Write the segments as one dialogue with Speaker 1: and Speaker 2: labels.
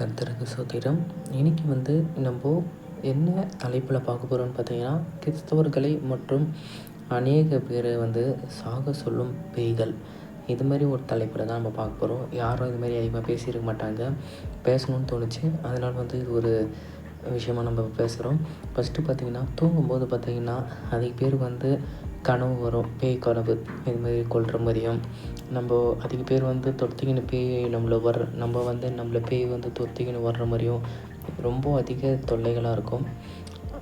Speaker 1: கர்த்தருக்கு சோத்திரம் இன்றைக்கி வந்து நம்ம என்ன தலைப்பில் பார்க்க போகிறோம்னு பார்த்தீங்கன்னா கிறிஸ்தவர்களை மற்றும் அநேக பேரை வந்து சாக சொல்லும் பேய்கள். இது மாதிரி ஒரு தலைப்பில் தான் நம்ம பார்க்க போகிறோம் யாரும் இது மாதிரி அதிகமாக பேசியிருக்க மாட்டாங்க. பேசணும்னு தோணுச்சு. அதனால் வந்து இது ஒரு விஷயமாக நம்ம பேசுகிறோம் ஃபஸ்ட்டு பார்த்திங்கன்னா தூங்கும்போது பார்த்திங்கன்னா அதிக பேர் வந்து கனவு வரும் பேய் கனவு இது மாதிரி கொள்கிற மாதிரியும். நம்ம அதிக பேர் வந்து தொத்திக்கின்னு பேய் நம்மளை வர்ற நம்ம வந்து நம்மளை பேய் வந்து தொத்திக்கின்னு வர்ற மாதிரியும் ரொம்ப அதிக தொல்லைகளாக இருக்கும்.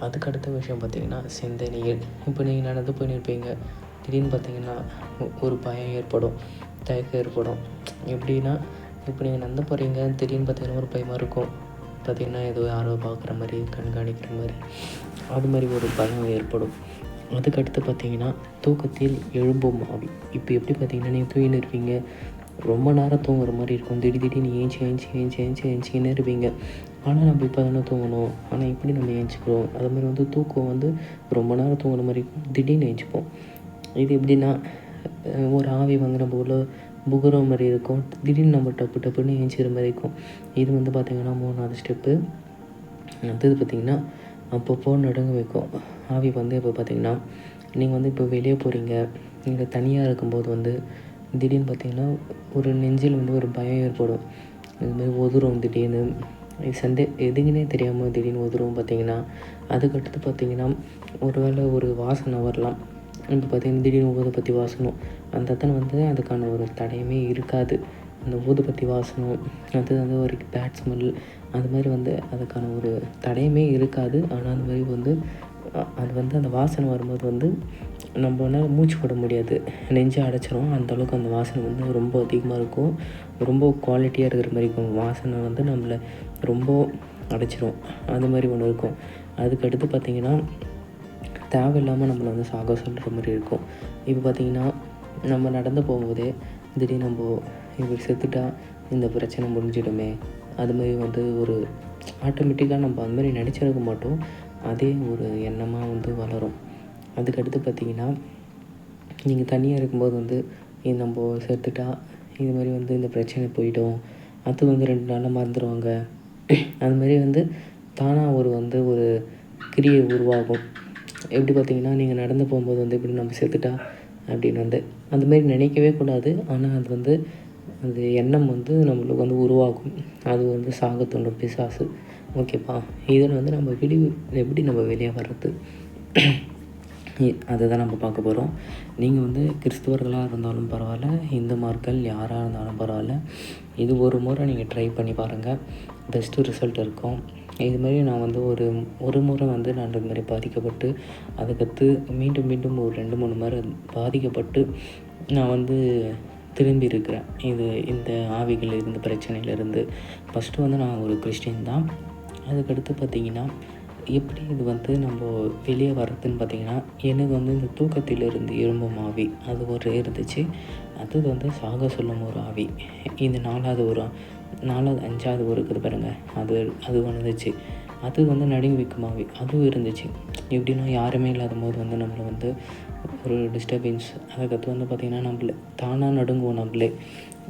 Speaker 1: அதுக்கு அடுத்த விஷயம் பார்த்திங்கன்னா சிந்தனைகள். இப்போ நீங்கள் நடந்து போயிருப்பீங்க. திடீர்னு பார்த்தீங்கன்னா ஒரு பயம் ஏற்படும் தயக்கம் ஏற்படும். எப்படின்னா இப்போ நீங்கள் நடந்து போகிறீங்க திடீர்னு பார்த்தீங்கன்னா ஒரு பயமாக இருக்கும். பார்த்திங்கன்னா ஏதோ யாரோ பார்க்குற மாதிரி கண்காணிக்கிற மாதிரி. அது மாதிரி ஒரு பயம் ஏற்படும். அதுக்கடுத்து பார்த்தீங்கன்னா தூக்கத்தில் எழும்பும் ஆவி. இப்போ எப்படி பார்த்தீங்கன்னா நீங்கள் தூங்கின்னு இருப்பீங்க. ரொம்ப நேரம் தூங்குற மாதிரி இருக்கும். திடீர் திடீர்னு ஏஞ்சி ஏஞ்சி ஏஞ்சி ஏஞ்சி ஏஞ்சிக்கினே இருப்பீங்க. ஆனால் நம்ம இப்போ தானே தூங்கணும். ஆனால் எப்படி நம்ம ஏஞ்சிக்கிறோம். அது மாதிரி வந்து தூக்கம் வந்து ரொம்ப நேரம் தூங்குற மாதிரி இருக்கும். திடீர்னு ஏஞ்சிப்போம். இது எப்படின்னா ஒரு ஆவி வந்து நம்ம உள்ள புகுற மாதிரி இருக்கும். திடீர்னு நம்ம டப்பு டப்புன்னு ஏஞ்சிக்கிற மாதிரி இருக்கும். இது வந்து பார்த்திங்கன்னா மூணாவது ஸ்டெப்பு. அடுத்தது பார்த்திங்கன்னா அப்பப்போ நடுங்க வைக்கும். ஆவி வந்து இப்போ பார்த்திங்கன்னா நீங்கள் வந்து இப்போ வெளியே போகிறீங்க நீங்கள் தனியாக இருக்கும்போது வந்து திடீர்னு பார்த்தீங்கன்னா ஒரு நெஞ்சில் வந்து ஒரு பயம் ஏற்படும். இது மாதிரி உதிரும் திடீர்னு. சந்தே எதுங்கன்னே எதுக்குன்னே தெரியாமல் திடீர்னு உதிரும் பார்த்தீங்கன்னா அதுக்கடுத்து பார்த்தீங்கன்னா ஒரு வேளை ஒரு வாசனை வரலாம். இப்போ பார்த்தீங்கன்னா திடீர்னு ஊதுபத்தி வாசனம் அந்த இடத்துல வந்து அதுக்கான ஒரு தடையுமே இருக்காது. அந்த ஊதுபத்தி வாசனம் அது வந்து ஒரு பேட் ஸ்மெல் அது மாதிரி வந்து அதுக்கான ஒரு தடையுமே இருக்காது. ஆனால் அந்த மாதிரி வந்து அது வந்து அந்த வாசனை வரும்போது வந்து நம்மளால் மூச்சு விட முடியாது. நெஞ்சு அடைச்சிரும். அந்தளவுக்கு அந்த வாசனை வந்து ரொம்ப அதிகமாக இருக்கும். ரொம்ப குவாலிட்டியாக இருக்கிற மாதிரி இருக்கும். வாசனை வந்து நம்மளை ரொம்ப அடைச்சிரும். அது மாதிரி ஒன்று இருக்கும். அதுக்கடுத்து பார்த்திங்கன்னா தேவையில்லாமல் நம்மளை வந்து சாக சொல்கிற மாதிரி இருக்கும். இப்போ பார்த்தீங்கன்னா நம்ம நடந்து போகும்போதே திடீர்னு நம்ம இவர் செத்துட்டா இந்த பிரச்சனை முடிஞ்சிடுமே. அது மாதிரி வந்து ஒரு ஆட்டோமேட்டிக்காக நம்ம அது மாதிரி நினச்சிருக்க மாட்டோம். அதே ஒரு எண்ணமாக வந்து வளரும். அதுக்கடுத்து பார்த்தீங்கன்னா நீங்கள் தனியாக இருக்கும்போது வந்து நம்ம செத்துட்டா இது மாதிரி வந்து இந்த பிரச்சனை போயிடும். அது வந்து ரெண்டு நாளில் மறந்துடுவாங்க அது மாதிரி வந்து தானாக ஒரு வந்து ஒரு கிரியை உருவாகும். எப்படி பார்த்தீங்கன்னா நீங்கள் நடந்து போகும்போது வந்து இப்படி நம்ம செத்துட்டா? அப்படின்னு வந்து அந்த மாதிரி நினைக்கவே கூடாது. ஆனால் அது வந்து அந்த எண்ணம் வந்து நம்மளுக்கு வந்து உருவாகும். அது வந்து சாக பிசாசு. ஓகேப்பா. இதில் வந்து நம்ம விடி எப்படி நம்ம வெளியே வர்றது? அதை தான் நம்ம பார்க்க போகிறோம் நீங்கள் வந்து கிறிஸ்துவர்களாக இருந்தாலும் பரவாயில்ல இந்து மார்கள் யாராக இருந்தாலும் பரவாயில்ல இது ஒரு முறை நீங்கள் ட்ரை பண்ணி பாருங்கள் பெஸ்ட்டு ரிசல்ட் இருக்கும். இது மாதிரி நான் வந்து ஒரு ஒரு முறை வந்து நான் இது மாதிரி பாதிக்கப்பட்டு அதுக்கடுத்து மீண்டும் மீண்டும் ஒரு ரெண்டு மூணு முறை பாதிக்கப்பட்டு நான் வந்து திரும்பி இருக்கிறேன் இது இந்த ஆவிகள் இருந்த பிரச்சனையிலேருந்து. ஃபஸ்ட்டு வந்து நான் ஒரு கிறிஸ்டின் தான். அதுக்கடுத்து பார்த்தீங்கன்னா எப்படி இது வந்து நம்ம வெளியே வர்றதுன்னு பார்த்தீங்கன்னா எனக்கு வந்து இந்த தூக்கத்திலிருந்து இரும்பும் ஆவி. அது ஒரு இருந்துச்சு. அது வந்து சாக சொல்லும் ஒரு ஆவி. இந்த நாலாவது ஒரு நாலாவது அஞ்சாவது ஒரு இருக்குது பாருங்கள் அது அது வந்துச்சு அது வந்து நடுங்கி ஆவி அதுவும் இருந்துச்சு. எப்படின்னா யாருமே இல்லாத போது வந்து நம்மளை வந்து ஒரு டிஸ்டர்பன்ஸ் அதுக்கடுத்து வந்து பார்த்திங்கன்னா நம்மள தானாக நடுங்குவோம் நம்மளே.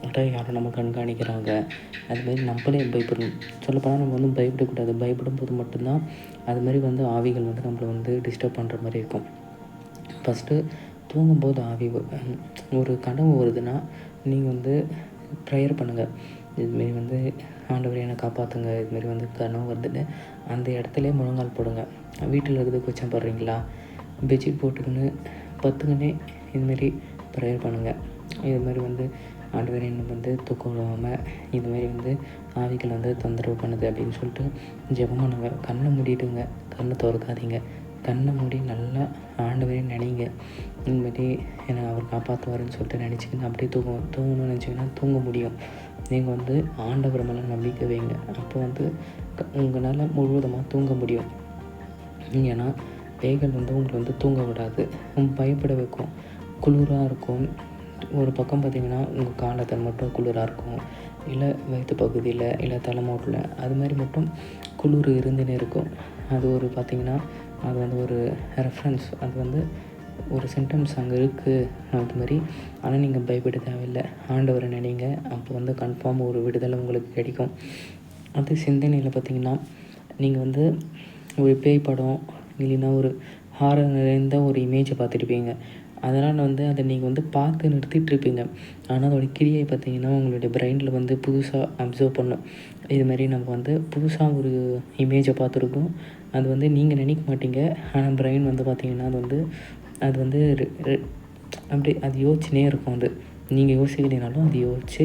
Speaker 1: அதான் யாரும் நம்ம கண்காணிக்கிறாங்க. அது மாதிரி நம்மளே பயப்படணும். சொல்லப்போனால் நம்ம வந்து பயப்படக்கூடாது. பயப்படும் போது மட்டும்தான் அது மாதிரி வந்து ஆவிகள் வந்து நம்மளை வந்து டிஸ்டர்ப் பண்ணுற மாதிரி இருக்கும். ஃபஸ்ட்டு தூங்கும்போது ஆவி ஒரு கனவு வருதுன்னா நீங்கள் வந்து ப்ரேயர் பண்ணுங்கள் இதுமாரி வந்து ஆண்டவரை என்னை காப்பாற்றுங்க இதுமாரி வந்து கனவு வந்துட்டு அந்த இடத்துல முழங்கால் போடுங்க. வீட்டில் இருக்கிறது கொச்சம் படுறீங்களா? பெட்ஷீட் போட்டுக்கின்னு பத்துக்கினே இதுமாரி ப்ரேயர் பண்ணுங்கள் இது மாதிரி வந்து ஆண்டவர் என்ன வந்து தூக்கம் விடாமல் இது மாதிரி வந்து ஆவிகள் வந்து தொந்தரவு பண்ணுது அப்படின்னு சொல்லிட்டு ஜெபம் பண்ணுங்க. கண்ணை மூடிட்டுங்க கண்ணை திறக்காதீங்க. கண்ணை மூடி நல்லா ஆண்டவரே நினைங்க. இந்தமாரி என்னை அவர் காப்பாற்றுவாருன்னு சொல்லிட்டு நினச்சிக்கின்னு அப்படியே தூங்கும் தூங்கணும்னு நினச்சிங்கன்னா தூங்க முடியும். நீங்கள் வந்து ஆண்டவர் மேலே நம்பிக்கை வைங்க. அப்போ வந்து உங்களால் முழுவதுமாக தூங்க முடியும். ஏன்னா பேய்கள் வந்து உங்களை வந்து தூங்க விடாது. உம் பயப்பட வைக்கும். குளிராக இருக்கும். ஒரு பக்கம் பார்த்தீங்கன்னா உங்கள் காலத்தில் மட்டும் குளிராக இருக்கும். இல்லை வயிற்று பகுதியில் இல்லை தலைமோட்டில் அது மாதிரி மட்டும் குளிர் இருந்துன்னு இருக்கும். அது ஒரு பார்த்தீங்கன்னா அது வந்து ஒரு ரெஃபரன்ஸ் அது வந்து ஒரு சிம்டம்ஸ் அங்கே இருக்குது அது மாதிரி. ஆனால் நீங்கள் பயப்பட தேவையில்லை. ஆண்டவரை நினைங்க. அப்போ வந்து கன்ஃபார்ம் ஒரு விடுதலை உங்களுக்கு கிடைக்கும். அது சிந்தனையில் பார்த்தீங்கன்னா நீங்கள் வந்து ஒரு பேய் படம் இல்லைன்னா ஒரு ஹாரர் நிறைந்த ஒரு இமேஜை பார்த்துருப்பீங்க. அதனால் வந்து அதை நீங்கள் வந்து பார்த்து நிறுத்திட்டுருப்பீங்க ஆனால் அதோடய கிரியை பார்த்தீங்கன்னா உங்களுடைய பிரெயினில் வந்து புதுசாக அப்சர்வ் பண்ணும். இது மாதிரி நம்ம வந்து புதுசாக ஒரு இமேஜை பார்த்துருக்கோம். அது வந்து நீங்கள் நினைக்க மாட்டீங்க. ஆனால் பிரெயின் வந்து பார்த்தீங்கன்னா அது வந்து அது வந்து அப்படி அது யோசிச்சுனே இருக்கும் அது. நீங்கள் யோசிக்கலைனாலும் அது யோசித்து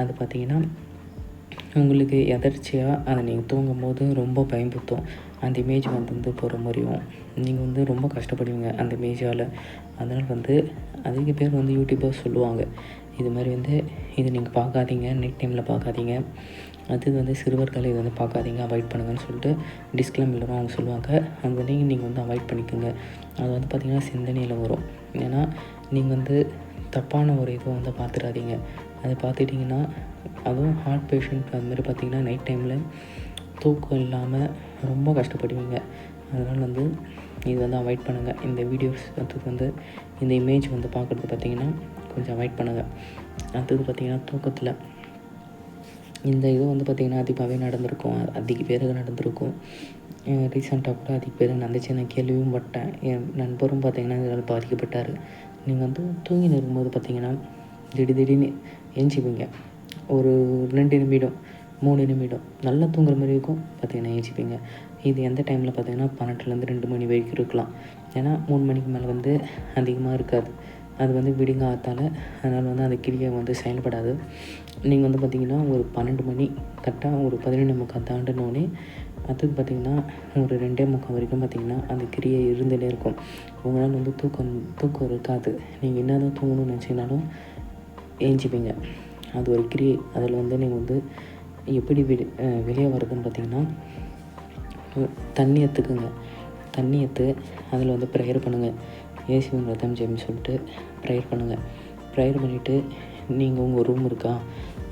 Speaker 1: அது பார்த்தீங்கன்னா உங்களுக்கு எதர்ச்சியாக அதை நீங்கள் தூங்கும்போது ரொம்ப பயன்படுத்தும். அந்த இமேஜ் வந்து வந்து போகிற மாதிரியும். நீங்கள் வந்து ரொம்ப கஷ்டப்படுவீங்க அந்த இமேஜால் அதனால் வந்து அதிக பேர் வந்து யூடியூபர் சொல்லுவாங்க. இது மாதிரி வந்து இது நீங்கள் பார்க்காதீங்க நைட் டைமில் பார்க்காதீங்க. அது வந்து சிறுவர்களை இது வந்து பார்க்காதீங்க அவாய்ட் பண்ணுங்கன்னு சொல்லிட்டு டிஸ்க்ளைமரும் அவங்க சொல்லுவாங்க. அங்கே வந்து நீங்கள் வந்து அவாய்ட் பண்ணிக்கோங்க. அது வந்து பார்த்திங்கன்னா சிந்தனையில் வரும். ஏன்னா நீங்கள் வந்து தப்பான ஒரு இதை வந்து பார்த்துடாதீங்க. அதை பார்த்துட்டிங்கன்னா அதுவும் ஹார்ட் பேஷண்ட் அது மாதிரி பார்த்திங்கன்னா நைட் டைமில் தூக்கம் இல்லாமல் ரொம்ப கஷ்டப்படுவீங்க. அதனால் வந்து இது வந்து அவாய்ட் பண்ணுங்கள் இந்த வீடியோஸ் அடுத்தது வந்து இந்த இமேஜ் வந்து பார்க்குறது பார்த்திங்கன்னா கொஞ்சம் அவாய்ட் பண்ணுங்கள் அடுத்தது பார்த்திங்கன்னா தூக்கத்தில் இந்த இது வந்து பார்த்திங்கன்னா அதிகமாகவே நடந்திருக்கும். அதிக பேருக்கு நடந்திருக்கும். ரீசெண்டாக கூட அதிக பேர் நடந்துச்சு நான் கேள்வியும் பட்டேன். என் நண்பரும் பார்த்திங்கன்னா இதனால் பாதிக்கப்பட்டார். நீங்கள் வந்து தூங்கி இருக்கும்போது பார்த்திங்கன்னா திடீர் திடீர்னு ஏஞ்சிப்பீங்க. ஒரு ரெண்டு நிமிடம் மூணு நிமிடம் நல்லா தூங்குற மாதிரி இருக்கும். பார்த்திங்கன்னா ஏஞ்சிப்பீங்க. இது எந்த டைமில் பார்த்திங்கன்னா பன்னெண்டுலேருந்து ரெண்டு மணி வரைக்கும் இருக்கலாம். ஏன்னா மூணு மணிக்கு மேலே வந்து அதிகமாக இருக்காது. அது வந்து விடுங்க ஆத்தால் அதனால் வந்து அந்த கிரியை வந்து செயல்படாது. நீங்கள் வந்து பார்த்திங்கன்னா ஒரு பன்னெண்டு மணி கரெக்டாக ஒரு பதினொன்று முக்கால் தாண்டினோடனே அதுக்கு பார்த்திங்கன்னா ஒரு ரெண்டே முக்கால் வரைக்கும் பார்த்திங்கன்னா அந்த கிரியை இருந்துகிட்டே இருக்கும். உங்களால் வந்து தூக்கம் தூக்கம் இருக்காது. நீங்கள் என்ன தான் தூங்கணும்னு நினச்சிங்கனாலும் ஏஞ்சிப்பீங்க. அது ஒரு கிரியை. அதில் வந்து நீங்கள் வந்து எப்படி வெளி வெளியே வருதுன்னு பார்த்திங்கன்னா தண்ணி எடுத்துக்குங்க. தண்ணி எடுத்து அதில் வந்து ப்ரேயர் பண்ணுங்கள் ஏசி ரத்தம் ஜெயம்னு சொல்லிட்டு ப்ரேயர் பண்ணுங்கள் ப்ரேயர் பண்ணிவிட்டு நீங்கள் உங்கள் ரூம் இருக்கா?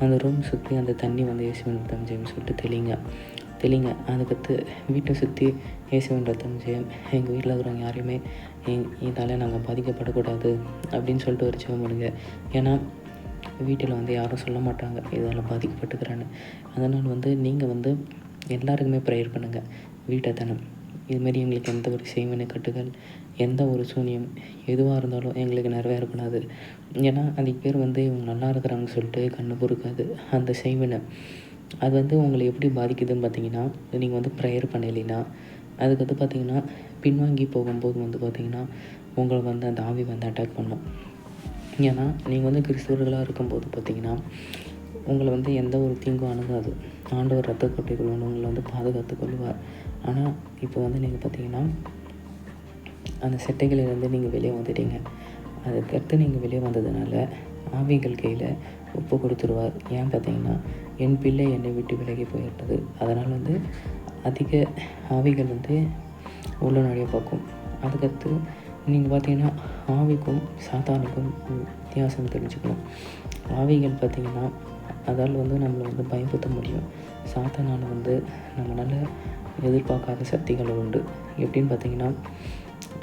Speaker 1: அந்த ரூம் சுற்றி அந்த தண்ணி வந்து இயேசுவின் ரத்தம் ஜெயம்னு சொல்லிட்டு தெளிங்க. தெளிங்க. அதுக்கடுத்து வீட்டை சுற்றி இயேசுவின் ரத்தம் ஜெயம் எங்கள் வீட்டில் இருக்கிறவங்க யாரையுமே இதால் நாங்கள் பாதிக்கப்படக்கூடாது அப்படின்னு சொல்லிட்டு ஒரு ஜெயம் பண்ணுங்க ஏன்னா வீட்டில் வந்து யாரும் சொல்ல மாட்டாங்க. இதால் பாதிக்கப்பட்டுக்கிறேன்னு. அதனால் வந்து நீங்கள் வந்து எல்லாருக்குமே ப்ரேயர் பண்ணுங்கள் வீட்டை தனம். இதுமாரி எங்களுக்கு எந்த ஒரு செய்வினை கட்டுகள் எந்த ஒரு சூனியம் எதுவாக இருந்தாலும் எங்களுக்கு நிறைவேறக்கூடாது ஏன்னா அதுக்கு பேர் வந்து இவங்க நல்லா இருக்கிறாங்கன்னு சொல்லிட்டு கண்ணு பொறுக்காது. அந்த செய்வினை. அது வந்து உங்களை எப்படி பாதிக்குதுன்னு பார்த்தீங்கன்னா நீங்கள் வந்து ப்ரேயர் பண்ணலைன்னா அதுக்கு வந்து பார்த்தீங்கன்னா பின்வாங்கி போகும்போது வந்து பார்த்திங்கன்னா உங்களை வந்து அந்த ஆவி வந்து அட்டாக் பண்ணும். ஏன்னா நீங்கள் வந்து கிறிஸ்தவர்களாக இருக்கும்போது பார்த்திங்கன்னா உங்களை வந்து எந்த ஒரு தீங்கும் அணுகாது. ஆண்டவர் ரத்த கொட்டைகள் உங்களை வந்து பாதுகாத்து கொள்வார். ஆனால் இப்போ வந்து நீங்கள் பார்த்தீங்கன்னா அந்த செட்டைகளிலேருந்து நீங்கள் வெளியே வந்துட்டீங்க. அதுக்கடுத்து நீங்கள் வெளியே வந்ததுனால ஆவிகள் கையில் உப்பு கொடுத்துருவார். ஏன் பார்த்தீங்கன்னா என் பிள்ளை என்னை விட்டு விலகி போயிட்டது அதனால் வந்து அதிக ஆவிகள் வந்து உள்ள நுழைய பார்க்கும். அதுக்கடுத்து நீங்கள் பார்த்தீங்கன்னா ஆவிக்கும் சாத்தானுக்கும் வித்தியாசம் தெரிஞ்சுக்கணும். ஆவிகள் பார்த்திங்கன்னா அதால் வந்து நம்மளை வந்து பயன்படுத்த முடியும். சாத்தானால் வந்து நம்மளால் எதிர்பார்க்காத சக்திகள் உண்டு. எப்படின்னு பார்த்தீங்கன்னா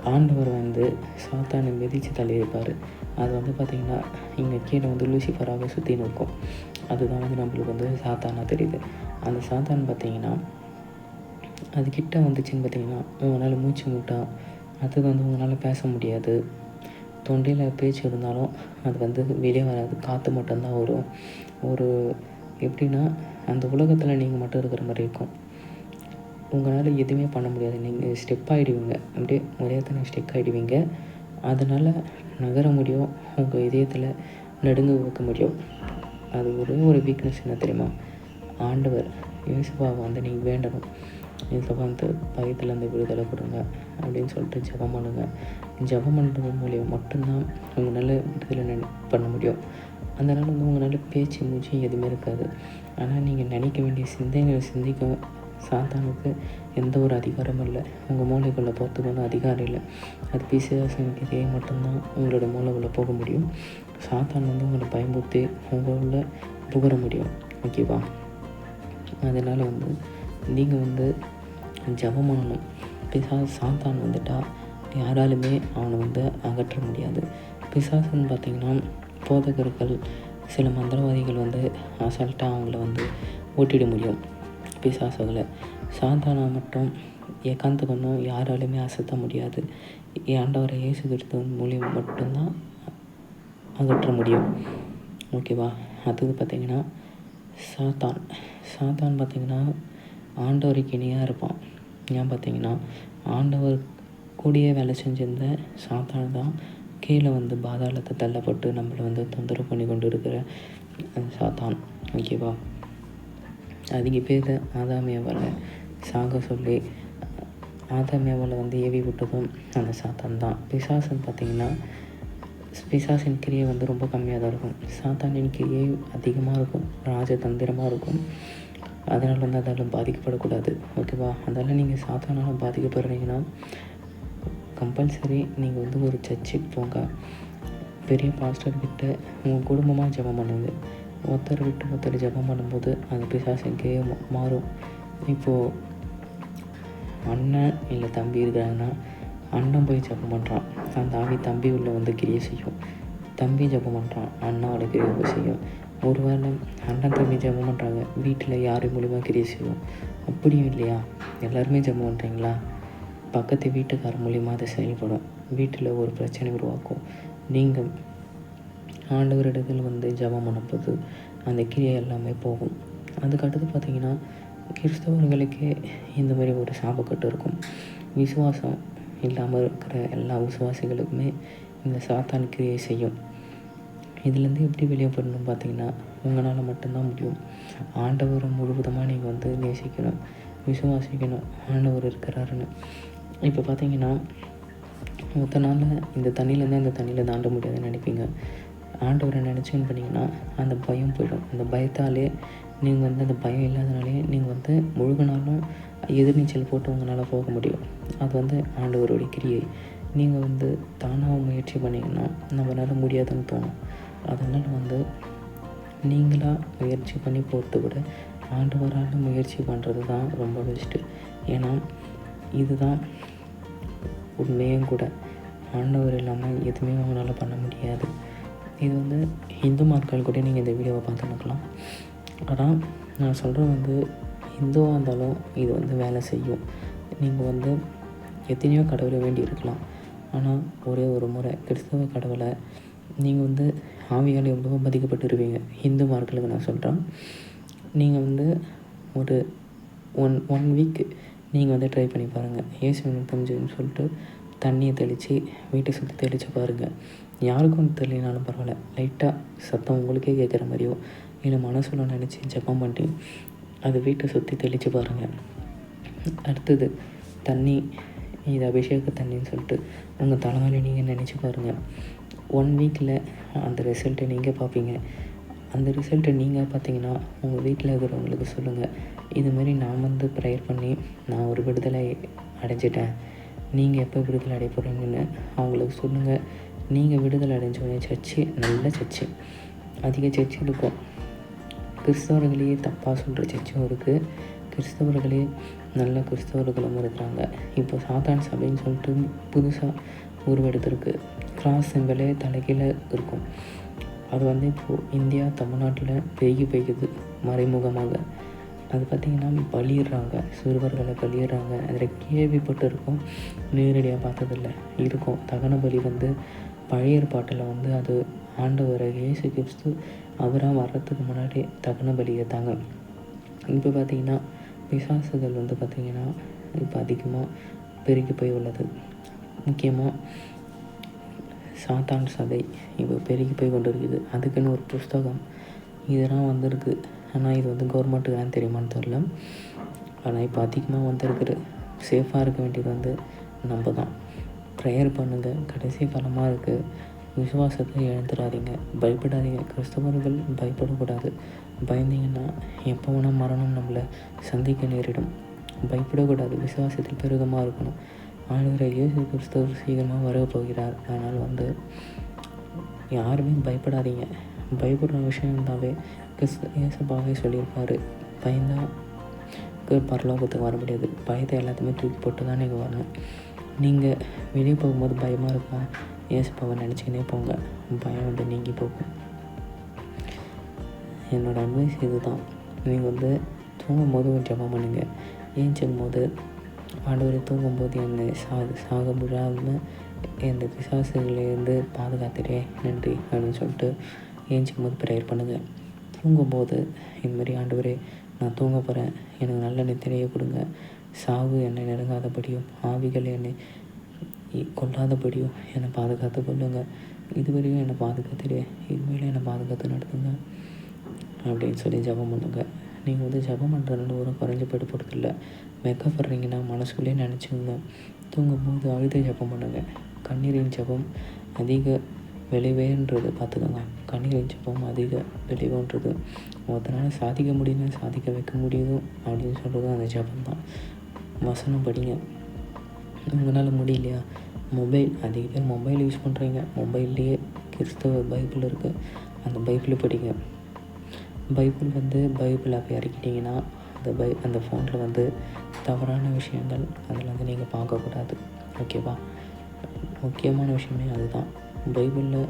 Speaker 1: ஆண்டவர் வந்து சாத்தானை மிதித்து தள்ளியிருப்பார். அது வந்து பார்த்திங்கன்னா இங்கே கீழே வந்து லூசிஃபராகவே சுற்றி நிற்கும். அதுதான் வந்து நம்மளுக்கு வந்து சாத்தானாக தெரியுது. அந்த சாத்தான் பார்த்திங்கன்னா அது கிட்ட வந்துச்சுன்னு பார்த்திங்கன்னா உங்களால் மூச்சு மூட்டா அது வந்து உங்களால் பேச முடியாது. தொண்டையில் பேச்சு இருந்தாலும் அது வந்து வெளியே வராது. காற்று மட்டும்தான் வரும். ஒரு எப்படின்னா அந்த உலகத்தில் நீங்கள் மட்டும் இருக்கிற மாதிரி இருக்கும். உங்களால் எதுவுமே பண்ண முடியாது. நீங்கள் ஸ்டெப் ஆகிடுவீங்க அப்படியே முறையாக ஸ்டெக் ஆகிடுவீங்க அதனால் நகர முடியும். உங்கள் இதயத்தில் நடுங்க வைக்க முடியும். அது ஒரே ஒரு வீக்னஸ் என்ன தெரியுமா? ஆண்டவர் யோசிப்பாவை வந்து நீங்கள் வேண்டணும். இதில் வந்து பயத்தில் அந்த விடுதலை கொடுங்க. அப்படின்னு சொல்லிட்டு ஜபம் பண்ணுங்கள் ஜபம் பண்ணுறது மூலியம் மட்டும்தான் உங்களால் விடுதலை பண்ண முடியும். அதனால் வந்து உங்களால் பேச்சு மூச்சு எதுவுமே இருக்காது. ஆனால் நீங்கள் நினைக்க வேண்டிய சிந்தனை சிந்திக்க சாத்தானுக்கு எந்த ஒரு அதிகாரமும் இல்லை. உங்கள் மூளைக்குள்ளே போகிறதுக்கு ஒன்றும் அதிகாரம் இல்லை. அது பிசாசனுக்கு மட்டும்தான் உங்களோட மூளைக்குள்ளே போக முடியும். சாத்தான் வந்து உங்களை பயமுறுத்தி உங்களுள்ள புகர முடியும். ஓகேவா அதனால் வந்து நீங்கள் வந்து ஜபம் பண்ணணும் பிசா சாத்தான் வந்துட்டால் யாராலுமே அவனை வந்து அகற்ற முடியாது. பிசாசுன்னு பார்த்திங்கன்னா போதகர்கள் சில மந்திரவாதிகள் வந்து அசால்ட்டாக அவங்கள வந்து ஓட்டிட முடியும். பிசாசுகளை. சாந்தானா மட்டும் ஏகாந்தகனும் யாராலுமே அசத்த முடியாது. ஆண்டவரை இயேசு கிறிஸ்துவ மூலியம் மட்டும்தான் அகற்ற முடியும். ஓகேவா அடுத்தது பார்த்திங்கன்னா சாத்தான். சாத்தான் பார்த்திங்கன்னா ஆண்டவருக்கு இணையாக இருப்பான். ஏன் பார்த்தீங்கன்னா ஆண்டவர் கூடிய வேலை செஞ்சிருந்த சாத்தான் தான் கீழே வந்து பாதாளத்தை தள்ளப்பட்டு நம்மளை வந்து தொந்தரவு பண்ணி கொண்டு இருக்கிற சாத்தான். ஓகேவா அதிக பேர் ஆதாமியாவால் சாக சொல்லி ஆதாமியாவால் வந்து ஏவி விட்டதும் அந்த சாத்தான் தான். பிசாசன் பார்த்திங்கன்னா பிசாசின் கிரியை வந்து ரொம்ப கம்மியாக தான் இருக்கும். சாத்தானின் கிரியை அதிகமாக இருக்கும் ராஜதந்திரமாக இருக்கும். அதனால் வந்து அதால் பாதிக்கப்படக்கூடாது ஓகேவா? அதால் நீங்கள் சாத்தானால் பாதிக்கப்படுறீங்கன்னா கம்பல்சரி நீங்கள் வந்து ஒரு சர்ச்சுக்கு போங்க. பெரிய பாஸ்டர் கிட்ட உங்கள் குடும்பமாக ஜபம் பண்ணுங்க. ஒருத்தர் விட்டு ஒருத்தர் ஜபம் பண்ணும்போது அந்த பிசாசங்கே மாறும். இப்போது அண்ணன் இல்லை தம்பி இருக்கிறாங்கன்னா அண்ணன் போய் ஜபம் பண்ணுறான் அந்த ஆவி தம்பி உள்ளே வந்து கிரியை செய்யும். தம்பி ஜபம் பண்ணுறான் அண்ணாவோட கிரியை செய்யும். ஒரு வேளை அண்ணன் தம்பி ஜபம் பண்ணுறாங்க வீட்டில் யார் மூலிமா கிரியை செய்யும். அப்படியும் இல்லையா? எல்லாருமே ஜபம் பண்ணுறீங்களா பக்கத்து வீட்டுக்கார மூலிமா அது செயல்படும். வீட்டில் ஒரு பிரச்சனை உருவாக்கும். நீங்கள் ஆண்டவரிடத்தில் வந்து ஜபம் அனுப்புது. அந்த கிரியை எல்லாமே போகும். அதுக்கடுத்து பார்த்திங்கன்னா கிறிஸ்தவர்களுக்கே இந்த மாதிரி ஒரு சாபக்கட்டு இருக்கும். விசுவாசம் இல்லாமல் இருக்கிற எல்லா விசுவாசிகளுக்குமே இந்த சாத்தான் கிரியை செய்யும். இதுலேருந்து எப்படி வெளியே பண்ணணும் பார்த்தீங்கன்னா உங்களால் மட்டும்தான் முடியும். ஆண்டவரை முழுவதுமாக நீங்கள் வந்து நேசிக்கணும் விசுவாசிக்கணும் ஆண்டவர் இருக்கிறாருன்னு. இப்போ பார்த்தீங்கன்னா மொத்த நாளில் இந்த தண்ணியிலேருந்து அந்த தண்ணியில் தாண்ட முடியாதுன்னு நினைப்பீங்க. ஆண்டவரை நினச்சின்னு பண்ணிங்கன்னா அந்த பயம் போயிடும். அந்த பயத்தாலே நீங்கள் வந்து அந்த பயம் இல்லாதனாலே நீங்கள் வந்து முழுகினாலும் எதிர்நீச்சல் போட்டு உங்களால் போக முடியும். அது வந்து ஆண்டவருடைய கிரியை. நீங்கள் வந்து தானாக முயற்சி பண்ணிங்கன்னா நம்மளால் முடியாதுன்னு தோணும். அதனால் வந்து நீங்களாக முயற்சி பண்ணி போகிறத விட ஆண்டவரால் முயற்சி பண்ணுறது தான் ரொம்ப பெஸ்ட்டு ஏன்னா இதுதான் உண்மையும் கூட. ஆண்டவர் இல்லாமல் எதுவுமே அவங்களால பண்ண முடியாது. இது வந்து ஹிந்து மக்கள் கூட நீங்கள் இந்த வீடியோவை பார்த்துருக்கலாம் ஆனால் நான் சொல்கிறது வந்து ஹிந்துவாக இருந்தாலும் இது வந்து வேலை செய்யும். நீங்கள் வந்து எத்தனையோ கடவுளை வேண்டி இருக்கலாம். ஆனால் ஒரே ஒரு முறை கிறிஸ்தவ கடவுளை நீங்கள் வந்து ஆவியால் எவ்வளோ பாதிக்கப்பட்டுருவீங்க ஹிந்து மார்களுக்கு நான் சொல்கிறேன் நீங்கள் வந்து ஒரு ஒன் ஒன் வீக் நீங்கள் வந்து ட்ரை பண்ணி பாருங்கள் ஏசு புரிஞ்சுன்னு சொல்லிட்டு தண்ணியை தெளித்து வீட்டை சுற்றி தெளித்து பாருங்கள் யாருக்கும் தெரியலனாலும் பரவாயில்ல. லைட்டாக சத்தம் உங்களுக்கே கேட்குற மாதிரியோ இல்லை மனசுல நினச்சி ஜப்பம் பண்ணி அது வீட்டை சுற்றி தெளித்து பாருங்கள் அடுத்தது தண்ணி இது அபிஷேக தண்ணின்னு சொல்லிட்டு உங்கள் தலைமையில் நீங்கள் நினச்சி பாருங்கள் ஒன் வீக்கில் அந்த ரிசல்ட்டை நீங்கள் பார்ப்பீங்க அந்த ரிசல்ட்டை நீங்கள் பார்த்தீங்கன்னா உங்கள் வீட்டில் இருக்கிறவங்களுக்கு சொல்லுங்கள் இதுமாரி நான் வந்து ப்ரேயர் பண்ணி நான் ஒரு விடுதலை அடைஞ்சிட்டேன். நீங்கள் எப்போ விடுதலை அடைய போகிறீங்கன்னு அவங்களுக்கு சொல்லுங்கள் நீங்கள் விடுதலை அடைஞ்சோடனே சர்ச்சு நல்ல சர்ச்சு. அதிக சர்ச்சு இருக்கும். கிறிஸ்தவர்களையே தப்பாக சொல்கிற சர்ச்சும் இருக்குது கிறிஸ்தவர்களே நல்ல கிறிஸ்தவர்களும் இருக்கிறாங்க. இப்போ சாத்தான் சபைன்னு சொல்லிட்டு புதுசாக உருவெடுத்திருக்கு. கிராஸ் சிம்பிளே தலைகீழ இருக்கும். அது வந்து இப்போது இந்தியா தமிழ்நாட்டில் பெருகி பெய்யுது மறைமுகமாக. அது பார்த்திங்கன்னா பலியிடுறாங்க. சிறுவர்களை பலியிடுறாங்க. அதில் கேள்விப்பட்டு இருக்கும் நேரடியாக பார்த்ததில்ல. இருக்கும். தகன பலி வந்து பழைய ஏற்பாட்டில் வந்து அது ஆண்டவர் இயேசு கிறிஸ்து அவராக வர்றதுக்கு முன்னாடி தகன பலி ஏற்றாங்க இப்போ பார்த்திங்கன்னா பிசாசுகள் வந்து பார்த்திங்கன்னா இப்போ அதிகமாக பெருகி போய் உள்ளது. முக்கியமாக சாத்தான் சதை இப்போ பெருகி போய் கொண்டு இருக்குது அதுக்குன்னு ஒரு புஸ்தகம் இதெல்லாம் வந்திருக்கு. ஆனால் இது வந்து கவர்மெண்ட்டுக்கு தான் தெரியுமான்னு தெரில ஆனால் இப்போ அதிகமாக வந்துருக்குது. சேஃபாக இருக்க வேண்டியது வந்து நம்ம தான். ப்ரேயர் பண்ணுங்கள் கடைசி காலமாக இருக்குது விசுவாசத்தை இழந்துடாதீங்க பயப்படாதீங்க. கிறிஸ்தவர்கள் பயப்படக்கூடாது. பயந்தீங்கன்னா எப்போ வேணால் மரணம் நம்மளை சந்திக்க நேரிடும். பயப்படக்கூடாது. விசுவாசத்தில் பெருகமாக இருக்கணும். ஆளுகிற இயேசு கிறிஸ்தவர் சீக்கிரமாக வர போகிறார். அதனால் வந்து யாருமே பயப்படாதீங்க. பயப்படுற விஷயம் இருந்தாவே கிறிஸ்து இயேசப்பாவே சொல்லியிருப்பார். பயந்தா பரலோகத்துக்கு வர முடியாது. பயத்தை எல்லாத்தையுமே தூக்கி போட்டு தான் நீங்கள் வரணும் நீங்கள் வெளியே போகும்போது பயமாக இருக்கா பவன் நினச்சிக்கினே போங்க. பயம் வந்து நீங்கி போகும். என்னோடய அட்வைஸ் இது தான் நீங்கள் வந்து தூங்கும்போது கொஞ்சம் ஜெபம் பண்ணுங்கள் ஏஞ்சும் போது ஆண்டவரை தூங்கும்போது என்னை சா சாக விழாமல் இந்த பிசாசுகளிலேருந்து பாதுகாத்துட்டே நன்றி அப்படின்னு சொல்லிட்டு ஏஞ்சிக்கும் போது ப்ரேயர் பண்ணுங்கள் தூங்கும்போது இதுமாரி ஆண்டவரே நான் தூங்க போகிறேன் எனக்கு நல்ல நித்திரையை கொடுங்க. சாவு என்னை நெருங்காதபடியும் ஆவிகள் என்னை கொள்ளாதபடியும் என்னை பாதுகாத்து கொள்ளுங்க. இதுவரையும் என்னை பாதுகாத்துடு இதுவரையும் என்னை பாதுகாத்து நடத்துங்க. அப்படின்னு சொல்லி ஜபம் பண்ணுங்க. நீங்கள் வந்து ஜபம் பண்ணுறதுனால ஒரு குறைஞ்ச போயிட்டு போகிறதில்ல வெக்கப்படுறீங்கன்னா மனசுக்குள்ளே நினச்சிக்கோங்க. தூங்கும்போது அழுத ஜபம் பண்ணுங்கள் கண்ணீரின் ஜபம் அதிக விளைவேன்றது. பார்த்துக்கோங்க. கண்ணீரின் ஜபம் அதிக விளைவுன்றது. ஒருத்தனால சாதிக்க முடியும்னா சாதிக்க வைக்க முடியுதும் அப்படின்னு சொல்கிறது அந்த ஜபம் தான். வசனம் படிங்க உங்களால் முடியலையா? மொபைல் அதிக பேர் மொபைல் யூஸ் பண்ணுறீங்க மொபைல்லையே கிறிஸ்தவ பைபிள் இருக்குது அந்த பைபிளை படிங்க. பைபிள் வந்து பைபிள் அப்போ இறக்கிட்டிங்கன்னா அந்த பை அந்த ஃபோனில் வந்து தவறான விஷயங்கள் அதில் வந்து நீங்கள் பார்க்கக்கூடாது. ஓகேவா முக்கியமான விஷயமே அதுதான். பைபிளில்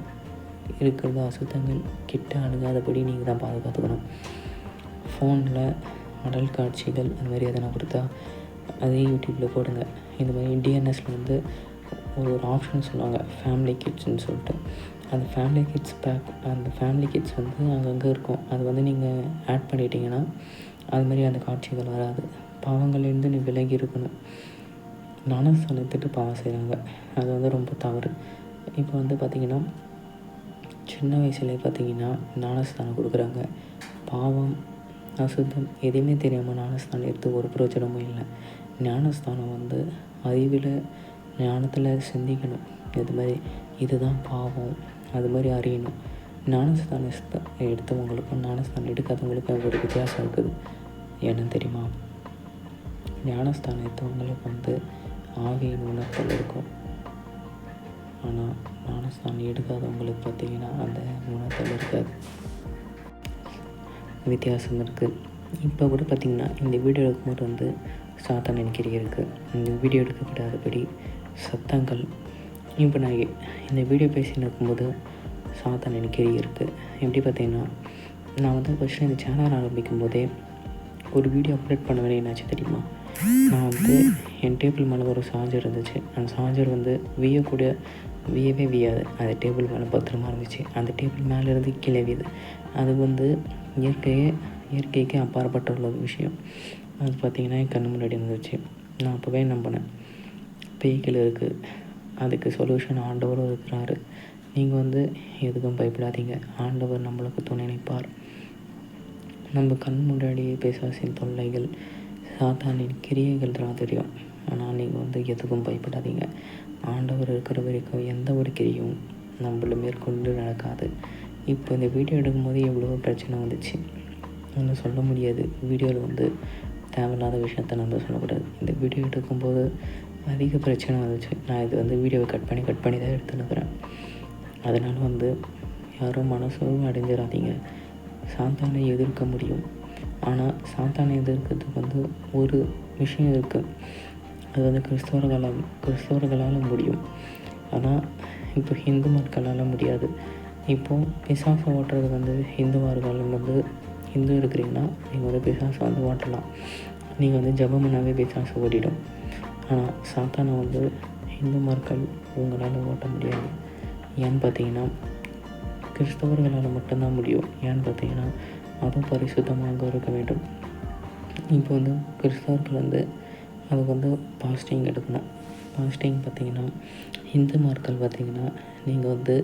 Speaker 1: இருக்கிறது அசுத்தங்கள் கிட்ட அணுகாதபடி நீங்கள் தான் பாதுகாத்துக்கணும். ஃபோனில் அடல் காட்சிகள் அந்த மாதிரி எதனா கொடுத்தா அதே யூடியூப்பில் போடுங்க. இந்த மாதிரி டிஎன்எஸில் வந்து ஒரு ஒரு ஆப்ஷன் சொல்லுவாங்க. ஃபேமிலி கிட்ஸ்ன்னு சொல்லிட்டு. அந்த ஃபேமிலி கிட்ஸ் பேக் அந்த ஃபேமிலி கிட்ஸ் வந்து அங்கங்கே இருக்கும். அது வந்து நீங்கள் ஆட் பண்ணிட்டீங்கன்னா அது மாதிரி அந்த காட்சிகள் வராது. பாவங்கள்லேருந்து நீ விலகி இருக்கணும். ஞானஸ்தானத்துட்டு பாவம் செய்கிறாங்க அது வந்து ரொம்ப தவறு. இப்போ வந்து பார்த்திங்கன்னா சின்ன வயசுலேயே பார்த்தீங்கன்னா நானஸ்தானம் கொடுக்குறாங்க. பாவம் அசுத்தம் எதுவுமே தெரியாமல் ஞானஸ்தானம் எடுத்து ஒரு பிரயோஜனமும் இல்லை. ஞானஸ்தானம் வந்து அறிவில் ஞானத்தில் சிந்திக்கணும். இது மாதிரி இதுதான் பாவம். அது மாதிரி அறியணும். ஞானஸ்தானத்தை எடுத்தவங்களுக்கும் ஞானஸ்தானம் எடுக்காதவங்களுக்கும் ஒரு வித்தியாசம் இருக்குது. ஏன்னு தெரியுமா? ஞானஸ்தானம் எடுத்தவங்களுக்கு வந்து ஆவியின் உணர்த்தல் இருக்கும். ஆனால் ஞானஸ்தானம் எடுக்காதவங்களுக்கு பார்த்திங்கன்னா அந்த உணர்த்தல் இருக்காது. வித்தியாசம் இருக்குது இப்போ கூட பார்த்திங்கன்னா இந்த வீடியோ எடுக்கும்போது வந்து சாத்தான் என்கிரி இருக்குது இந்த வீடியோ எடுக்கப்படாதபடி சத்தங்கள் இப்போ நான் இந்த வீடியோ பேசின்னு இருக்கும்போது சாத்தான் என்கிரி இருக்குது எப்படி பார்த்தீங்கன்னா நான் வந்து ஃபஸ்ட்டு இந்த சேனல் ஆரம்பிக்கும் போதே ஒரு வீடியோ அப்லோட் பண்ண வேண்டிய என்னாச்சு தெரியுமா? நான் வந்து என் டேபிள் மேலே ஒரு சார்ஜர் இருந்துச்சு. அந்த சார்ஜர் வந்து வியக்கூடிய வியவே வியாது. அந்த டேபிள் மேலே பத்திரமா இருந்துச்சு. அந்த டேபிள் மேலே இருந்து கீழே வியுது அது வந்து இயற்கையே இயற்கைக்கு அப்பாற்பட்ட உள்ள ஒரு விஷயம். அது பார்த்திங்கன்னா என் கண்ணு முன்னாடி இருந்துச்சு. நான் அப்போவே நம்பினேன். பேய்கள் இருக்குது அதுக்கு சொல்யூஷன் ஆண்டவரும் இருக்கிறாரு. நீங்கள் வந்து எதுக்கும் பயப்படாதீங்க. ஆண்டவர் நம்மளுக்கு துணை நிற்பார். நம்ம கண் முன்னாடியே பேசாசின் தொல்லைகள் சாத்தானின் கிரியைகள் தான் தெரியும். ஆனால் நீங்கள் வந்து எதுக்கும் பயப்படாதீங்க. ஆண்டவர் இருக்கிற வரைக்கும் எந்த ஒரு கிரியும் நம்மளை மேற்கொண்டு நடக்காது. இப்போ இந்த வீடியோ எடுக்கும்போது எவ்வளோ பிரச்சனை வந்துச்சு. ஒன்றும் சொல்ல முடியாது. வீடியோவில் வந்து தேவையில்லாத விஷயத்த நம்ம சொல்லக்கூடாது. இந்த வீடியோ எடுக்கும்போது அதிக பிரச்சனை வந்துச்சு. நான் இது வந்து வீடியோவை கட் பண்ணி கட் பண்ணி தான் எடுத்துனுக்கிறேன் அதனால் வந்து யாரும் மனசும் அடைஞ்சிடாதீங்க சாந்தானை எதிர்க்க முடியும். ஆனால் சாத்தானை எதிர்க்கிறதுக்கு வந்து ஒரு விஷயம் இருக்குது அது வந்து கிறிஸ்தவர்களால் கிறிஸ்தவர்களால் முடியும். ஆனால் இப்போ ஹிந்து மக்களால் முடியாது. இப்போது பிசாசை ஓட்டுறது வந்து ஹிந்துவார்கள் வந்து ஹிந்து இருக்கிறீங்கன்னா நீங்கள் வந்து பிசாசை வந்து ஓட்டலாம். நீங்கள் வந்து ஜபமனாவே பிசாசை ஓட்டிடும் ஆனால் சாத்தானை வந்து ஹிந்து மக்கள் உங்களால் ஓட்ட முடியாது. ஏன்னு பார்த்தீங்கன்னா கிறிஸ்தவர்களால் மட்டும்தான் முடியும். ஏன்னு பார்த்தீங்கன்னா அதுவும் பரிசுத்தமாக இருக்க வேண்டும். இப்போ வந்து கிறிஸ்தவர்கள் வந்து அதுக்கு வந்து பாஸ்டிங் எடுக்கணும். பாஸ்டிங் பார்த்திங்கன்னா ஹிந்து மார்கள் பார்த்திங்கன்னா நீங்கள் வந்து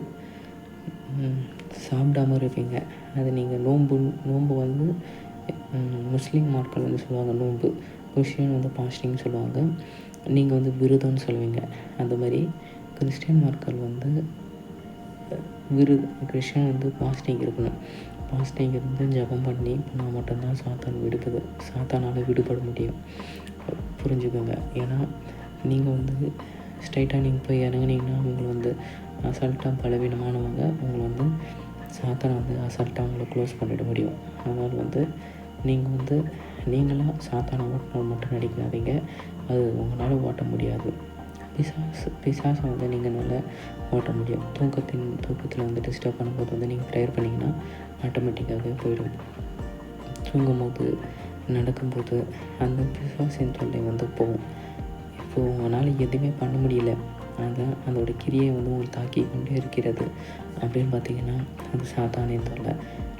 Speaker 1: சாப்பிடாம இருப்பீங்க அது நீங்கள் நோன்பு நோன்பு வந்து முஸ்லீம் மார்கள் வந்து சொல்லுவாங்க நோன்பு கிறிஸ்டின் வந்து பாஸ்டிங் சொல்லுவாங்க. நீங்கள் வந்து விருதம்னு சொல்லுவீங்க. அந்த மாதிரி கிறிஸ்டின் மார்கள் வந்து விரு கிறிஸ்டின் வந்து பாஸ்டிங் இருக்கணும். பாஸ்டிங் இருந்து ஜபம் பண்ணி போனால் மட்டும்தான் சாத்தான் விடுபது சாத்தானால் விடுபட முடியும். புரிஞ்சுக்கோங்க. ஏன்னா நீங்கள் வந்து ஸ்ட்ரைட்டாக நீங்கள் போய் இறங்குனீங்கன்னா உங்களை வந்து அசால்ட்டாக பலவீனமானவங்க உங்களை வந்து சாத்தானை வந்து அசால்ட்டாக உங்களை க்ளோஸ் பண்ணிட முடியும். அதனால் வந்து நீங்கள் வந்து நீங்களாக சாத்தானை ஓட்டணும் மட்டும் நடிக்காதீங்க. அது உங்களால் ஓட்ட முடியாது. பிசாசு பிசாசை வந்து நீங்கள் நல்லா ஓட்ட முடியும். தூக்கத்தின் தூக்கத்தில் வந்து டிஸ்டர்ப் பண்ணும்போது வந்து நீங்கள் ப்ரேயர் பண்ணிங்கன்னா ஆட்டோமேட்டிக்காகவே போயிடும். தூங்கும்போது நடக்கும்போது அந்த பிசாசின் தொல்லை வந்து போகும். இப்போது உங்களால் எதுவுமே பண்ண முடியல. அதான் அதோட கிரியை வந்து உங்களை தாக்கி கொண்டே இருக்கிறது அப்படின்னு பார்த்தீங்கன்னா அது சாத்தானே தொல்லை.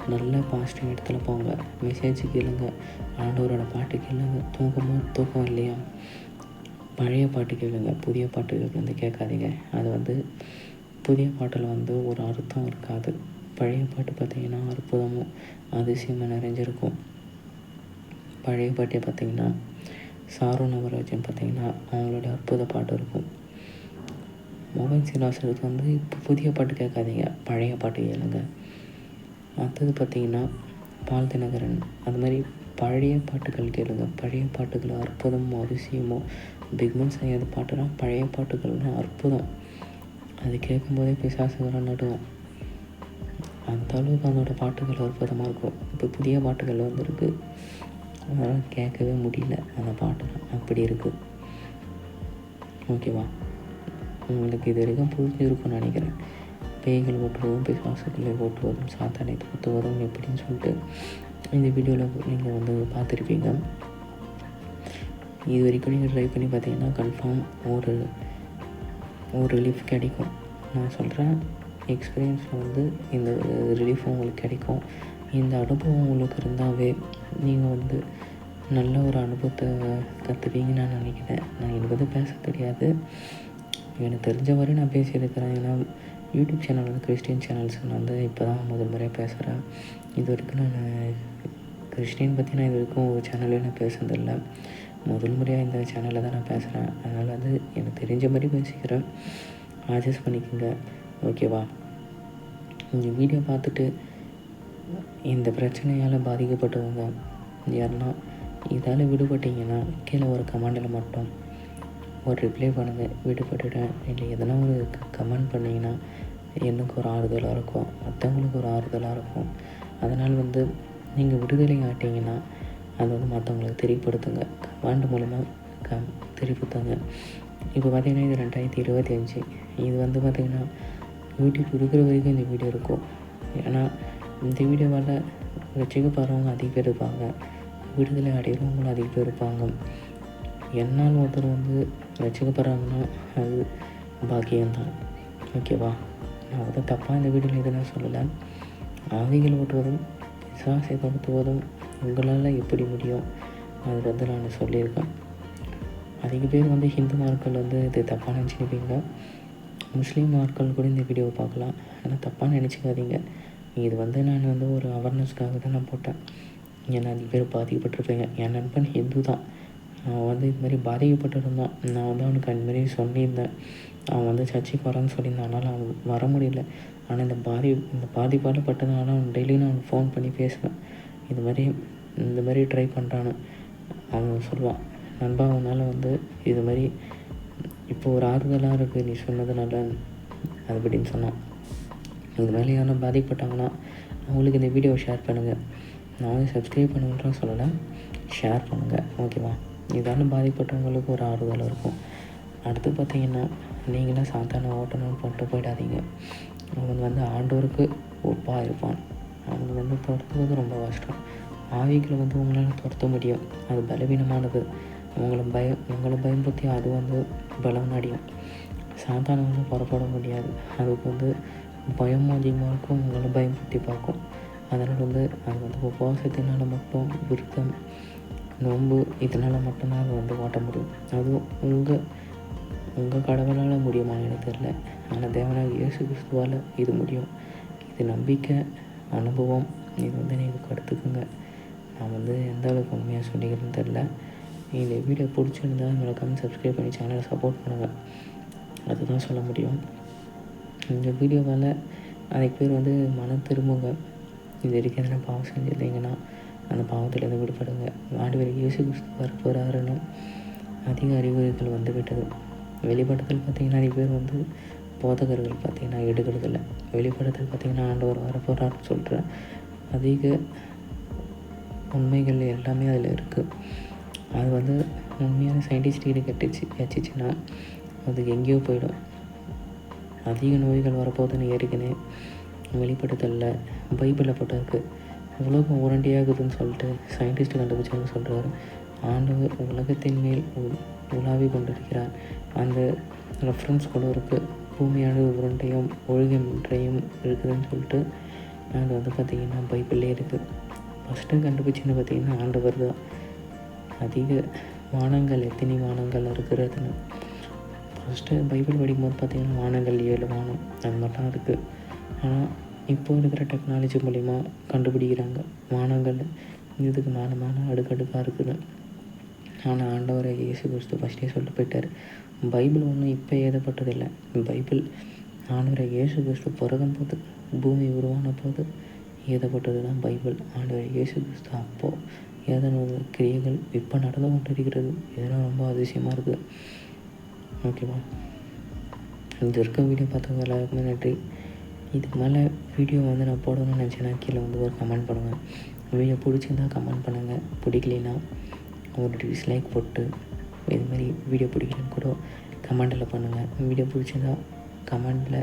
Speaker 1: நல்ல பாசிட்டிவ் இடத்துல போங்க. மெசேஜ் கேளுங்க. ஆண்டவரோட பாட்டு கேளுங்க. தூக்கமோ தூக்கம் இல்லையா? பழைய பாட்டு கேளுங்க. புதிய பாட்டுகள் வந்து கேட்காதீங்க. அது வந்து புதிய பாட்டில் வந்து ஒரு அர்த்தம் இருக்காது. பழைய பாட்டு பார்த்திங்கன்னா அற்புதமும் அதிசயமாக நிறைஞ்சிருக்கும். பழைய பாட்டை பார்த்தீங்கன்னா சாரு நவராஜன் பார்த்தீங்கன்னா அவங்களோட அற்புத பாட்டு இருக்கும். மோகன் சீனிவாசனுக்கு வந்து இப்போ புதிய பாட்டு கேட்காதீங்க. பழைய பாட்டு கேளுங்க. அடுத்தது பார்த்தீங்கன்னா பால் தினகரன். அது மாதிரி பழைய பாட்டுகள் கேளுங்க. பழைய பாட்டுகள் அற்புதமும் அதிசயமோ பிக்மன் செய்யாத பாட்டுலாம் பழைய பாட்டுகள்லாம் அற்புதம். அது கேட்கும்போதே பிசாசுகளாக நடுவோம். அந்த அளவுக்கு அதோட பாட்டுகள் அற்புதமாக இருக்கும். இப்போ புதிய பாட்டுகள் வந்துருக்கு. அதெல்லாம் கேட்கவே முடியல. அந்த பாட்டுலாம் அப்படி இருக்குது ஓகேவா? உங்களுக்கு இது வரைக்கும் புரிஞ்சிருக்கும்னு நினைக்கிறேன். பேய்கள் ஓட்டுவதும் பிசாசுகளை ஓட்டுவதும் சாத்தானை துரத்துவதும் எப்படின்னு சொல்லிட்டு இந்த வீடியோவில் நீங்கள் வந்து பார்த்துருப்பீங்க. இது வரைக்கும் நீங்கள் ட்ரை பண்ணி பார்த்தீங்கன்னா கன்ஃபார்ம் ஒரு ஒரு ரிலீஃப் கிடைக்கும். நான் சொல்கிறேன் எக்ஸ்பீரியன்ஸில் வந்து இந்த ரிலீஃப் உங்களுக்கு கிடைக்கும். இந்த அனுபவம் உங்களுக்கு இருந்தாவே நீங்கள் வந்து நல்ல ஒரு அனுபவத்தை கற்றுப்பீங்கன்னு நான் நினைக்கிறேன். நான் எனக்கு வந்து பேச தெரியாது. எனக்கு தெரிஞ்ச வரை நான் பேசியிருக்கிறேன். ஏன்னா யூடியூப் சேனல் வந்து கிறிஸ்டின் சேனல்ஸ் வந்து இப்போ தான் முதல் முறையாக பேசுகிறேன் இது வரைக்கும் நான் கிறிஸ்டின் பற்றி நான் இது வரைக்கும் ஒரு சேனல்லே நான் பேசுனதில்லை. முதல் முறையாக இந்த சேனலில் தான் நான் பேசுகிறேன் அதனால் வந்து எனக்கு தெரிஞ்ச மாதிரி பேசிக்கிறேன். அட்ஜஸ்ட் பண்ணிக்கோங்க. ஓகேவா இந்த வீடியோ பார்த்துட்டு இந்த பிரச்சனையால் பாதிக்கப்பட்டவங்க யாருன்னா இதால் விடுபட்டீங்கன்னா கீழே ஒரு கமெண்டில் மட்டும் ஒரு ரிப்ளை பண்ணுங்கள் விடுபட்டுட்டேன். இல்லை எதனா ஒரு கமெண்ட் பண்ணிங்கன்னா எனக்கு ஒரு ஆறுதலாக இருக்கும். மற்றவங்களுக்கு ஒரு ஆறுதலாக இருக்கும். அதனால் வந்து நீங்கள் விடுதலை ஆட்டிங்கன்னா அது வந்து மற்றவங்களுக்கு தெரியப்படுத்துங்க. கமெண்ட் மூலமாக க தெரிவித்துங்க இப்போ பார்த்திங்கன்னா இது ரெண்டாயிரத்தி இருபத்தி அஞ்சு இது வந்து பார்த்திங்கன்னா யூடியூப் இருக்கிற வரைக்கும் இந்த வீடியோ இருக்கும். ஏன்னா இந்த வீடியோவால் ரசிக்கப்படுறவங்க அதிக பேர் இருப்பாங்க. விடுதலை அடைகிறவங்களும் அதிக பேர் இருப்பாங்க. என்னால் ஒருத்தர் வந்து ரசிக்கப்படுறாங்கன்னா அது பாக்கியம்தான். ஓகேவா? நான் வந்து தப்பாக இந்த வீடியோவில் எதுனா சொல்லலை. ஆவிகள் ஓட்டுவதும் விசுவாசை படுத்துவதும் உங்களால் எப்படி முடியும்? அது வந்து நான் சொல்லியிருக்கேன். அதிக பேர் வந்து ஹிந்து மார்கள் வந்து இது தப்பாக நினச்சிருப்பீங்க முஸ்லீம் மார்கள் கூட இந்த வீடியோவை பார்க்கலாம். ஆனால் தப்பாக நினச்சிக்காதீங்க. இது வந்து நான் வந்து ஒரு அவேர்னஸ்க்காக தான் நான் போட்டேன். ஏன்னா அதிக பேர் பாதிக்கப்பட்டிருப்பீங்க. என் நண்பன் ஹிந்து தான். அவன் வந்து இது மாதிரி பாதிக்கப்பட்டிருந்தான். நான் வந்து அவனுக்கு இந்தமாதிரி சொல்லியிருந்தேன். அவன் வந்து சர்ச்சைக்கு வரான்னு சொல்லியிருந்தான். அதனால் அவன் வர முடியல. ஆனால் இந்த பாதி இந்த பாதிப்பால் பட்டதுனால அவன் டெய்லியும் நான் ஃபோன் பண்ணி பேசுவேன். இது மாதிரி இந்த மாதிரி ட்ரை பண்ணுறான்னு அவன் சொல்லுவான். நண்பா அவனால் வந்து இது மாதிரி இப்போ ஒரு ஆறுதலாக இருக்குது நீ சொன்னதுனால அது அப்படின்னு சொன்னான். இது மாதிரி யாரும் பாதிக்கப்பட்டாங்கன்னா அவங்களுக்கு இந்த வீடியோவை ஷேர் பண்ணுங்கள் நான் வந்து சப்ஸ்கிரைப் பண்ணுங்கன்னு சொல்லலை. ஷேர் பண்ணுங்கள் ஓகேவா இதால் பாதிப்பட்டவங்களுக்கு ஒரு ஆறுதல் இருக்கும். அடுத்து பார்த்தீங்கன்னா நீங்களாம் சாத்தான ஓட்டணும்னு போட்டு போயிடாதீங்க. அவன் வந்து ஆண்டோருக்கு ஒப்பாக இருப்பான். அவங்க வந்து துரத்துவது ரொம்ப கஷ்டம். ஆவிகளை வந்து உங்களால் துரத்த முடியும். அது பலவீனமானது. உங்களை பய உங்களை பயன்படுத்தி அது வந்து பலம் அடையும். சாத்தானை வந்து புறப்பட முடியாது. அதுக்கு வந்து பயம் அதிகமாக இருக்கும். உங்களை பயம்படுத்தி பார்க்கும். அதனால் வந்து அது வந்து உபவாசத்தினால் மட்டும் விருத்தம் நோன்பு இதனால் மட்டும்தான் அதை வந்து ஓட்ட முடியும். அதுவும் உங்கள் உங்கள் கடவுளால் முடியுமா எனக்கு தெரில ஆனால் தேவனாக இயேசு கிறிஸ்துவால் இது முடியும். இது நம்பிக்கை அனுபவம். இது வந்து நீங்கள் கற்றுக்குங்க நான் வந்து எந்த அளவுக்கு உண்மையாக சொல்லிக்கிறேன்னு தெரில இந்த வீடியோ பிடிச்சிருந்தா என்னோட சப்ஸ்கிரைப் பண்ணி சேனலை சப்போர்ட் பண்ணுங்கள் அதுதான் சொல்ல முடியும். இந்த வீடியோவால் அதுக்கு பேர் வந்து மன திரும்புங்க. இது வரைக்கும் எதனா பாவம் செஞ்சிருந்தீங்கன்னா அந்த பாவத்திலேருந்து விடுபடுங்க. ஆண்டவர் இயேசு கிறிஸ்து வரப்போகிறாருன்னு அதிக அறிகுறிகள் வந்துவிட்டது. வெளிப்படத்தில் பார்த்திங்கன்னா நிறைய பேர் வந்து போதகர்கள் பார்த்திங்கன்னா எடுக்கிறதில்ல. வெளிப்படத்தில் பார்த்திங்கன்னா ஆண்டவர் வரப்போகிறாருன்னு சொல்கிற அதிக உண்மைகள் எல்லாமே அதில் இருக்குது அது வந்து உண்மையான சயின்டிஸ்ட் கிட்ட கட்டுச்சு வச்சுச்சுன்னா அது எங்கேயோ போயிடும். அதிக நோய்கள் வரப்போகுதுன்னு ஏற்கனவே வெளிப்படுத்தலை பைபிளில் போட்டிருக்கு. உலகம் உருண்டையாகுதுன்னு சொல்லிட்டு சயின்டிஸ்ட் கண்டுபிடிச்சாங்க சொல்கிறார் ஆண்டவர் உலகத்தின் மேல் உ- உலாவி கொண்டிருக்கிறார். அந்த ரெஃபரன்ஸ் கூட இருக்குது பூமியானது உருண்டையும் ஒழுகின்றையும் இருக்குதுன்னு சொல்லிட்டு. அது வந்து பார்த்திங்கன்னா பைபிள்லே இருக்குது ஃபஸ்ட்டு கண்டுபிடிச்சின்னு பார்த்திங்கன்னா ஆண்டவர் தான். அதிக வானங்கள் எத்தனை வானங்கள் இருக்கிறதுன்னு. ஃபஸ்ட்டு பைபிள் படிக்கும்போது பார்த்திங்கன்னா வானங்கள் ஏழு வானம் அது மட்டும் இருக்குது ஆனால் இப்போ இருக்கிற டெக்னாலஜி மூலிமா கண்டுபிடிக்கிறாங்க. வானங்கள் இதுக்கு மேலே மேலே அடுக்கடுக்காக இருக்குது. ஆனால் ஆண்டவரை இயேசு கிறிஸ்து ஃபஸ்ட்டே சொல்லிட்டு போயிட்டார். பைபிள் ஒன்றும் இப்போ எழுதப்பட்டதில்லை. பைபிள் ஆண்டவரை இயேசு கிறிஸ்து பிறகும் போது பூமி உருவான போது எழுதப்பட்டது தான் பைபிள். ஆண்டவரை இயேசு கிறிஸ்து அப்போது ஏதனோட கிரியைகள் இப்போ நடந்து கொண்டிருக்கிறது. இதெல்லாம் ரொம்ப அதிசயமாக இருக்குது. ஓகேவா? இந்த இருக்க வீடியோ பார்த்தவங்க எல்லாருக்குமே நன்றி. இதுக்கு மேலே வீடியோ வந்து நான் போடணும்னு நினச்சேன்னா கீழே வந்து ஒரு கமெண்ட் பண்ணுங்கள் வீடியோ பிடிச்சிருந்தா கமெண்ட் பண்ணுங்கள் பிடிக்கலைன்னா ஒரு டிஸ்லைக் போட்டு இது மாதிரி வீடியோ பிடிக்கலன்னு கூட கமெண்டில் பண்ணுங்கள் வீடியோ பிடிச்சிருந்தா கமெண்டில்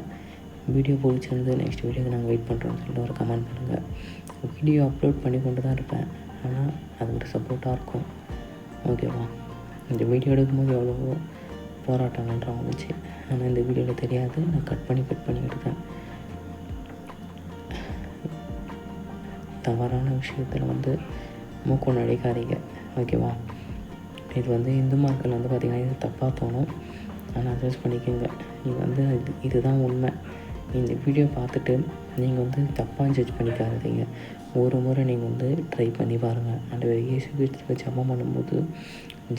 Speaker 1: வீடியோ பிடிச்சிருந்து நெக்ஸ்ட் வீடியோக்கு நாங்கள் வெயிட் பண்ணுறோம்னு சொல்லிட்டு ஒரு கமெண்ட் பண்ணுங்கள் வீடியோ அப்லோட் பண்ணி கொண்டு தான் இருப்பேன். ஆனால் அது ஒரு சப்போர்ட்டாக இருக்கும். ஓகேவா இந்த வீடியோ எடுக்கும்போது எவ்வளவோ போராட்டங்கள்லாம் வந்துச்சு. ஆனால் இந்த வீடியோவில் தெரியாது. நான் கட் பண்ணி கட் பண்ணி எடுத்தேன். தவறான விஷயத்தில் வந்து மூக்கம் அடைக்காதீங்க. ஓகேவா இது வந்து இந்து மக்கள் வந்து பார்த்திங்கன்னா இது தப்பாக தோணும். ஆனால் அட்ஜஸ்ட் பண்ணிக்கோங்க. இது வந்து இது இதுதான் உண்மை. இந்த வீடியோ பார்த்துட்டு நீங்கள் வந்து தப்பாக ஜட்ஜ் பண்ணிக்காதீங்க. ஒரு முறை நீங்கள் வந்து ட்ரை பண்ணி பாருங்கள் அந்த இயேசு கிறிஸ்துவை ஜபம் பண்ணும்போது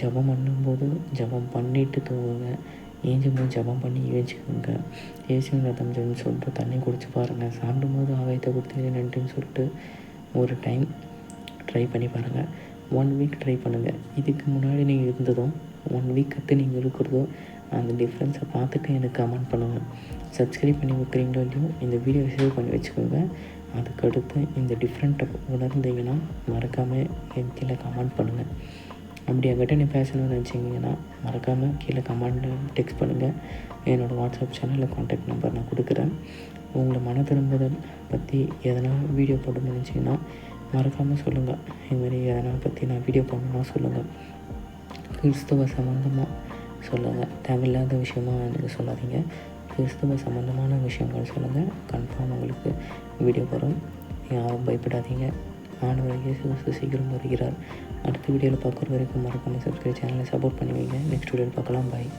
Speaker 1: ஜபம் பண்ணும்போது ஜபம் பண்ணிவிட்டு தூங்குங்க. ஏஞ்சும் போது ஜபம் பண்ணி ஏஞ்சிக்கோங்க. ஏசுங்க தஞ்சம்னு சொல்லிட்டு தண்ணி குடிச்சு பாருங்கள் சாப்பிடும்போது ஆகாயத்தை கொடுத்து நன்றின்னு சொல்லிட்டு ஒரு டைம் ட்ரை பண்ணி பாருங்கள் ஒன் வீக் ட்ரை பண்ணுங்கள் இதுக்கு முன்னாடி நீங்கள் இருந்ததும் ஒன் வீக் கற்று நீங்கள் இருக்கிறதோ அந்த டிஃப்ரென்ஸை பார்த்துட்டு எனக்கு கமெண்ட் பண்ணுங்கள் சப்ஸ்கிரைப் பண்ணி வைக்கிறீங்களோ இல்லையோ இந்த வீடியோ சேவ் பண்ணி வச்சுக்கோங்க. அதுக்கடுத்து இந்த டிஃப்ரெண்ட்டை உணர்ந்தீங்கன்னா மறக்காமல் என் கீழே கமெண்ட் பண்ணுங்கள் அப்படி என்கிட்ட நீ பேசணும்னு நினச்சிங்கன்னா மறக்காமல் கீழே கமெண்டில் டெக்ஸ்ட் பண்ணுங்கள் என்னோடய வாட்ஸ்அப் சேனலில் காண்டாக்ட் நம்பர் நான் கொடுக்குறேன். உங்களை மன திரும்புதல் பற்றி எதனா வீடியோ போடணும்னு நினச்சிங்கன்னா மறக்காமல் சொல்லுங்கள் இதுமாரி எதனா பற்றி நான் வீடியோ பண்ணணும்னா சொல்லுங்கள் கிறிஸ்துவ சம்மந்தமாக சொல்லுங்கள் தேவையில்லாத விஷயமா எனக்கு சொல்லாதீங்க. கிறிஸ்துவ சம்மந்தமான விஷயங்கள் சொல்லுங்கள் கன்ஃபார்ம் உங்களுக்கு வீடியோ வரும். யாரும் பயப்படாதீங்க. ஆண்டவர் இயேசு கிறிஸ்து சீக்கிரம் வருகிறார் அடுத்த வீடியோவில் பார்க்குற வரைக்கும் மறக்காமல் சப்ஸ்கிரைப் சேனலை சப்போர்ட் பண்ணுவீங்க நெக்ஸ்ட் வீடியோவில் பார்க்கலாம் பாய்